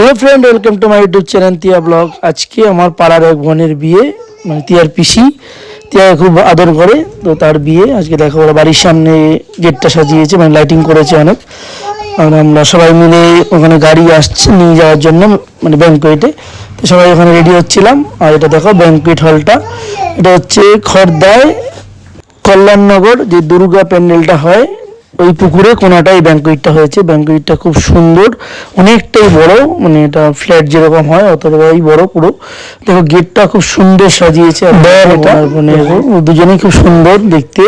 Hello friend welcome to my YouTube channel Tia blog আজকে আমার পাড়ার এক বোনের বিয়ে মানে তিয়ার পিসি। তিয়া খুব আদর করে, তো তার বিয়ে। আজকে দেখো ওরা বাড়ির সামনে গেটটা সাজিয়েছে মানে লাইটিং করেছে অনেক। আর আমরা সবাই মিলে ওখানে গাড়ি আসছে নিয়ে যাওয়ার জন্য মানে ব্যাঙ্কুয়েটে তো সবাই ওখানে রেডি হচ্ছিলাম। আর এটা দেখো ব্যাঙ্কুয়েট হলটা এটা হচ্ছে খড়দায় কল্যাণনগর, যে দুর্গা প্যান্ডেলটা হয়। ওই পুকুরে কোনাটাই ব্যাঙ্কুইটটা হয়েছে। ব্যাঙ্কুইটটা খুব সুন্দর। অনেকটাই বড় মানে এটা ফ্ল্যাট যেরকম হয় অতটাই বড় পুরো। দেখো গেটটা খুব সুন্দর সাজিয়েছে। মানে দুজনেই খুব সুন্দর দেখতে।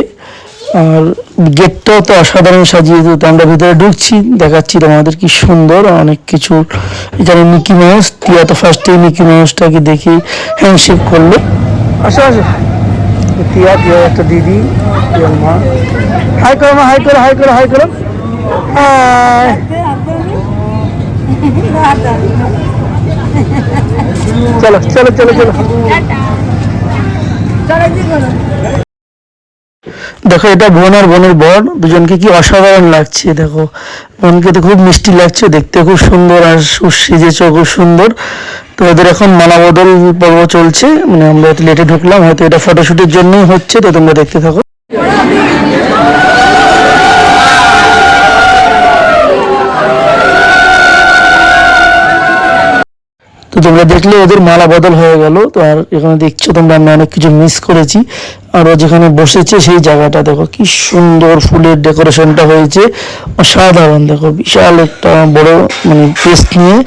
আর গেটটাও তো অসাধারণ সাজিয়েছে। তো আমরা ভিতরে ঢুকছি দেখাচ্ছি তোমাদের কি সুন্দর। অনেক কিছু এখানে মিকি মাউস টিয়া তো ফার্স্টে মিকি মাউসটাকে দেখে হ্যান্ডশেক করল। আসো আসো। টিয়া তিয়া একটা দিদি তিয়ার মা। হাই করো মা, হাই করো হাই করো হাই করো। হাই। চলো চলো চলো চলো। দেখো, এটা বোন আর বোনের বর, দুজনকে কি অসাধারণ লাগছে, দেখো। বোনকে তো খুব মিষ্টি লাগছে, দেখতে খুব সুন্দর আর সুসেজেছে খুব সুন্দর। তো ওদের এখন মালা বদল পর্ব চলছে মানে আমরা লেটে ঢুকলাম, হয়তো এটা ফটোশুটের জন্যই হচ্ছে, তো তোমরা দেখতে থাকো। তোমরা দেখলে ওদের মালা বদল হয়ে গেল। তো আর এখানে দেখছ তোমরা আমি অনেক কিছু মিস করেছি। আর ও যেখানে বসেছে সেই জায়গাটা দেখো, কি সুন্দর ফুলের ডেকোরেশনটা হয়েছে। অসাধারণ, দেখো, বিশাল একটা বড় মানে পেস্ট নিয়ে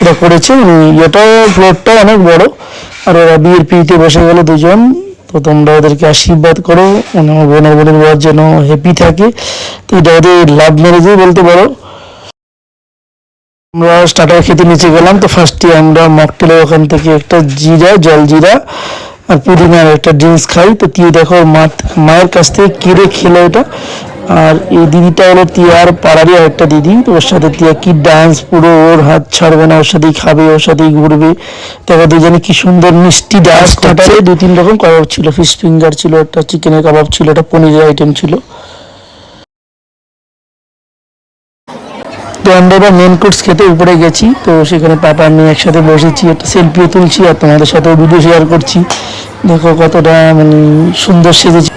এটা করেছে। মানে এটাও ফ্লোরটা অনেক বড়। আর ওরা বিয়ের পিড়িতে বসে গেল দুজন। তো তোমরা ওদেরকে আশীর্বাদ করো। মানে আমার বোনের বোনের বর যেন হ্যাপি থাকে। তো এটা ওদের লাভ ম্যারেজই বলতে পারো। আমরা স্টার্টার খেতে নিচে গেলাম তো ফার্স্টে আমরা মকটেলের ওখান থেকে একটা জিরা জল জিরা আর পুদিনার একটা ড্রিঙ্কস খাই। তো তুই দেখো মায়ের কাছ থেকে কিরে খেলো এটা। আর এই দিদিটা হলো তিয়ার পাড়ারই একটা দিদি তো ওর সাথে তিয়া কি ডান্স পুরো ওর হাত ছাড়বে না ওর সাথেই খাবে ওর সাথেই ঘুরবে। দেখো দুজনে কি সুন্দর মিষ্টি ডান্স কাটাচ্ছে দু তিন রকম কাবাব ছিল ফিশ ফিঙ্গার ছিল একটা চিকেনের কাবাব ছিল একটা পনিরের আইটেম ছিল। তো আমরা এবার মেন কোর্স খেতে উপরে গেছি। তো সেখানে পাপা, আমি একসাথে বসেছি, একটা সেলফিও তুলছি, আর তোমাদের সাথে ভিডিও শেয়ার করছি। দেখো কতটা মানে সুন্দর সেজেছি।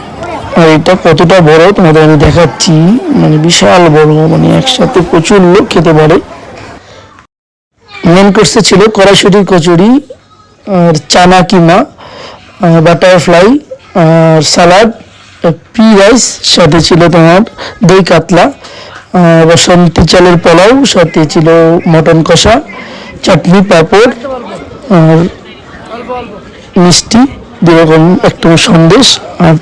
আর এটা কতটা বড়, তোমাদের আমি দেখাচ্ছি। মানে বিশাল বড় মানে একসাথে প্রচুর লোক খেতে পারে। মেন কোর্সে ছিল কড়াইশুটির কচুরি, আর চানা কিমা বাটারফ্লাই আর সালাদ পি রাইস সাথে ছিল তোমার দই কাতলা। বসন্তী চালের পোলাও, সাথে ছিল মটন কষা, চাটনি, পাঁপড় আর মিষ্টি, যেরকম একটু সন্দেশ আর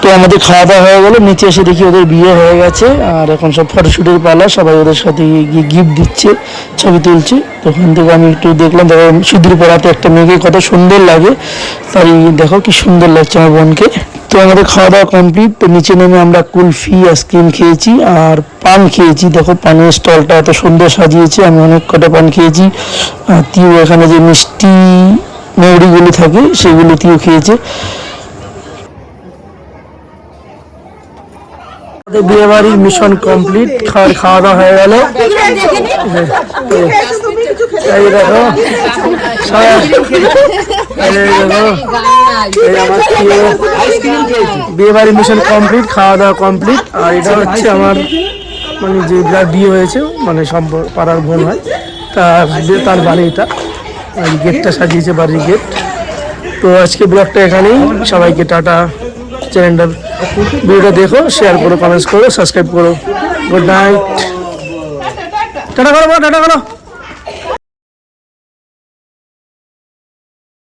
তো আমাদের খাওয়া দাওয়া হয়ে গেল। নিচে এসে দেখি ওদের বিয়ে হয়ে গেছে আর এখন সব ফটোশ্যুটের পালা, সবাই ওদের সাথে গিয়ে গিফট দিচ্ছে, ছবি তুলছে। তো ওখান থেকে আমি একটু দেখলাম, দেখো সিঁদুর পরাতে একটা মেয়েকে কত সুন্দর লাগে। তাই দেখো কি সুন্দর লাগছে আমার বোনকে। তো আমাদের খাওয়া দাওয়া কমপ্লিট তো নিচে নেমে আমরা কুলফি আইসক্রিম খেয়েছি আর পান খেয়েছি। দেখো পানের স্টলটা এত সুন্দর সাজিয়েছে আমি অনেক কটা পান খেয়েছি। আর তিও এখানে যে মিষ্টি মৌরিগুলি থাকে সেগুলো তিও খেয়েছে। আমাদের বিয়ে বাড়ির মিশন কমপ্লিট খাওয়া দাওয়া হয়ে গেল। এই দেখো বিয়ে বাড়ির মিশন কমপ্লিট খাওয়া দাওয়া কমপ্লিট আর এটা হচ্ছে আমার মানে যে যার বিয়ে হয়েছে মানে সম্পর্ক পাড়ার বোন হয় তার তার বাড়ি এটা। গেটটা সাজিয়েছে বাড়ির গেট তো আজকে ব্লগটা এখানেই। সবাইকে টাটা। চ্যানেলটার ভিডিওটা দেখো শেয়ার করো কমেন্টস করো সাবস্ক্রাইব করো। গুড নাইট টাটা করো টাটা করো।